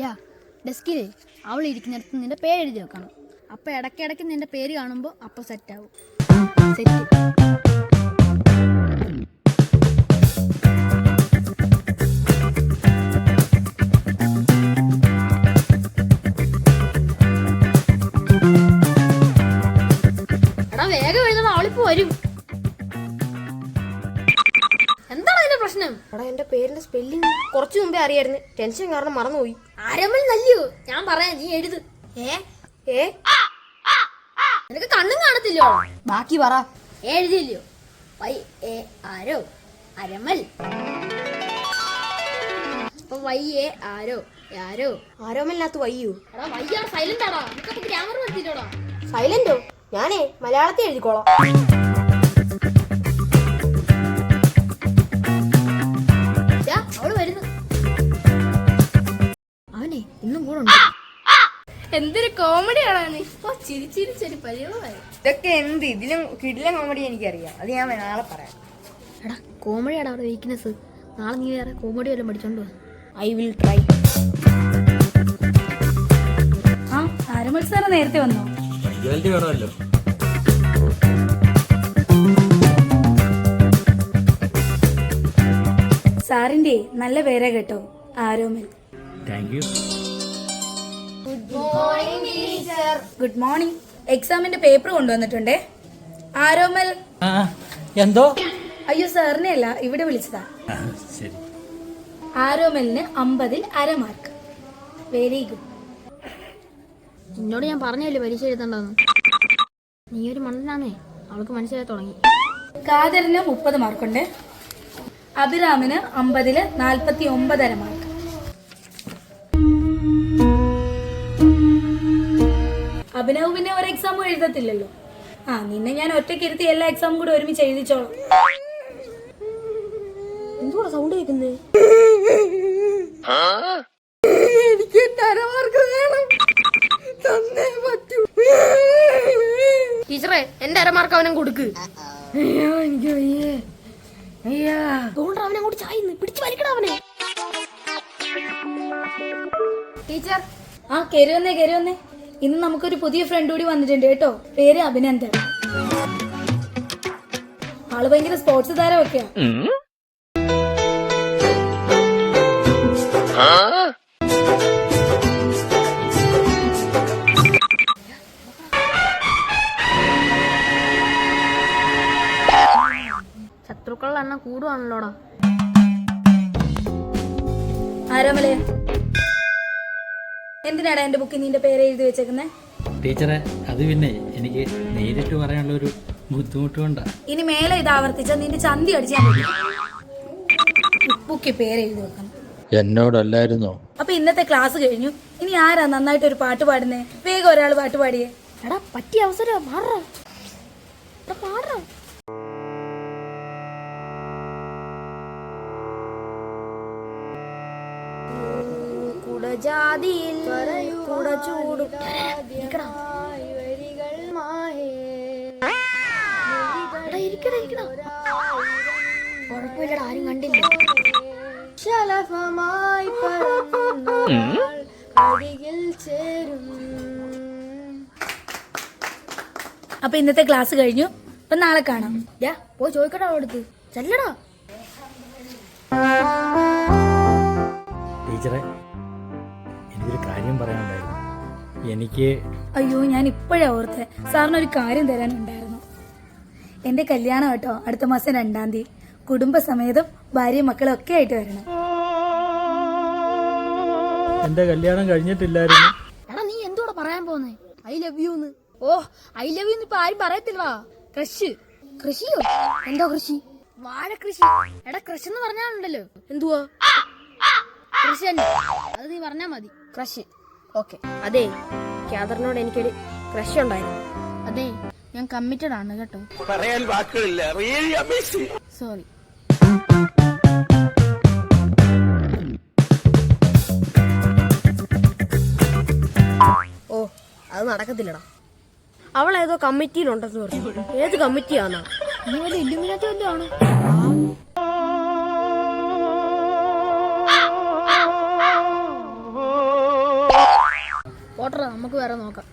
ഡാ ഡെസ്കിൽ അവൾ ഇരിക്കുന്നിടത്ത് നിന്റെ പേര് എഴുതി വെക്കണം. അപ്പൊ ഇടയ്ക്കിടയ്ക്ക് നിന്റെ പേര് കാണുമ്പോൾ അപ്പൊ സെറ്റ് ആവും. വേഗം എഴുതണം അവളിപ്പോ വരും. എടാ എന്റെ പേരിന്റെ സ്പെല്ലിംഗ് കുറച്ചു മുമ്പേ അറിയായിരുന്നു. ടെൻഷൻ കാരണം മറന്നുപോയി. അരമൽ നല്ലയോ? ഞാൻ പറയാം നീ എഴുത്. ഏ? ഏ? നിനക്ക് കണ്ണും കാണത്തില്ലോ? ബാക്കി പറ. എഴുതില്ലയോ വൈ എ ആരോ? അരമൽ. അപ്പൊ വൈ എ ആരോ? ആരോ? ആരോമലിനകത്ത് വയ്യോ എടാ വയ്യാ സൈലന്റ് ആടാ. നിനക്കപ്പൊ ഗ്രാമർ പറ്റില്ലോടാ സൈലന്റോ ഞാനേ മലയാളത്തിൽ എഴുതിക്കോളാം. അവൾ വരുന്നു. അവനെ ഇന്നും കൂടെ ഉണ്ട്. എന്തൊരു കോമഡിയാണ് നീ ഓ ചിരി ചിരി ചിരി പരിവായി ഇതൊക്കെ എന്ത്? ഇതിലും കിടിലം കോമഡി എനിക്കറിയാം. അത് ഞാൻ നാളെ പറയാം. എടാ കോമഡിയാണ് അവിടെ വീക്ക്നെസ് നാളെ നീ വേറെ കോമഡി വല്ലതും പഠിച്ചോണ്ട് വാ. ഐ വിൽ ട്രൈ ആ ആരമത്സരം നേരത്തെ വന്നോ? സാറിന്റെ നല്ല പേരാ കേട്ടോ ആരോമൻ. ഗുഡ് മോർണിംഗ് എക്സാമിന്റെ പേപ്പർ കൊണ്ടുവന്നിട്ടുണ്ടേ. ആരോമൽ. ആ എന്തോ? അയ്യോ സാറിനെ അല്ല ഇവിടെ വിളിച്ചതാ. ശരി. ആരോമലിന് അമ്പതിൽ അര മാർക്ക് വെരി ഗുഡ് നിന്നോട് ഞാൻ പറഞ്ഞല്ലേ പരീക്ഷ എഴുതണ്ടെന്ന് നീ ഒരു മണ്ടനാണേ അവൾക്ക് മനസ്സിലായി തുടങ്ങി. കാതലിന് മുപ്പത് മാർക്കുണ്ട് അഭിറാമിന് അമ്പതിൽ നാൽപ്പത്തി ഒമ്പതര മാർക്ക് അഭിനവ് പിന്നെ ഒരു എക്സാമും എഴുതത്തില്ലല്ലോ. ആ നിന്നെ ഞാൻ ഒറ്റയ്ക്ക് ഇരുത്തി എല്ലാ എക്സാമും കൂടെ ഒരുമിച്ച് എഴുതിച്ചോളാം. സൗണ്ട് കേൾക്കുന്നേ? ടീച്ചറെ എന്റെ അരമാർക്ക് അവനും കൊടുക്ക്. എനിക്ക് അതുകൊണ്ട് അവനെ അങ്ങോട്ട് ചായന്ന് പിടിച്ചു വലിക്കണം അവനെ. ടീച്ചർ ആ കയറി വന്നേ കയറി വന്നേ. ഇന്ന് നമുക്കൊരു പുതിയ ഫ്രണ്ട് കൂടി വന്നിട്ടുണ്ട് കേട്ടോ. പേര് അഭിനന്ദൻ. ആൾ ഭയങ്കര സ്പോർട്സ് താരമൊക്കെയാ. ശത്രുക്കളുടെ എണ്ണം കൂടുവാണല്ലോടാ. ആരാമലേ? എന്തിനാടാ എന്റെ ബുക്കിൽ നിന്റെ പേര് എഴുതി വെച്ചേക്കുന്നേ? ടീച്ചറെ അത് പിന്നെ എനിക്ക് നേരിട്ട് പറയാനുള്ള ഒരു ബുദ്ധിമുട്ട് കൊണ്ടാ ഇനി മേലെ ഇത് ആവർത്തിച്ച നിന്റെ ചന്തി അടിച്ചാൽ മതി. ബുക്കിൽ പേര് എഴുതി വെക്കണം. എന്നോടല്ലായിരുന്നോ? അപ്പൊ ഇന്നത്തെ ക്ലാസ് കഴിഞ്ഞു. ഇനി ആരാ നന്നായിട്ട് ഒരു പാട്ട് പാടുന്നേ? വേഗം ഒരാൾ പാട്ട് പാടിയേ. എടാ പറ്റിയ അവസരം മാറാ എടാ പാടാ കുടജാതിയിൽ കുടചൂടും കുഴപ്പമില്ലടാ ആരും കണ്ടില്ല. ശലഭമായി അരികിൽ ചേരും. അപ്പൊ ഇന്നത്തെ ക്ലാസ് കഴിഞ്ഞു. അപ്പൊ നാളെ കാണാം. ഡാ പോയി ചോദിക്കടാ അവിടുത്തെ ചെല്ലടാ. ടീച്ചറെ എനിക്ക് അയ്യോ ഞാൻ ഇപ്പോഴേ ഓർത്തെ. സാറിന് ഒരു കാര്യം തരാനുണ്ടായിരുന്നു. എന്റെ കല്യാണം കേട്ടോ അടുത്ത മാസം രണ്ടാം തീയതി. കുടുംബസമേതം ഭാര്യയും മക്കളും ഒക്കെ ആയിട്ട് വരണം. എന്റെ കല്യാണം കഴിഞ്ഞിട്ടില്ലായിരുന്നു. എടാ നീ എന്തോടാ പറയാൻ പോന്നേ ഐ ലവ് യു എന്ന് ഓ ഐ ലവ് യു ഇപ്പൊ ആരും പറയത്തില്ലവാ കൃഷി. കൃഷിയോ? എന്തോ കൃഷി? വാഴ കൃഷി എടാ കൃഷി എന്ന് പറഞ്ഞാലുണ്ടല്ലോ. എന്തുവാ? കൃഷി തന്നെ. അത് നീ പറഞ്ഞാ മതി. Crush okay. അതെ ക്യാദറിനോട് എനിക്കൊരു ക്രഷ് ഉണ്ടായിരുന്നു. അതെ ഞാൻ കമ്മിറ്റഡ് ആണ് കേട്ടോ. പറയാൻ വാക്കുകളില്ല. റിയലി സോറി ഓ അത് നടക്കത്തില്ലടാ. അവൾ ഏതോ കമ്മിറ്റിയിലുണ്ടെന്ന് പറഞ്ഞു. ഏത് കമ്മിറ്റിയാണോ നീ വല്ല ഇല്ലുമിനാറ്റി വല്ലതും ആണോ? നമുക്ക് വേറെ നോക്കാം.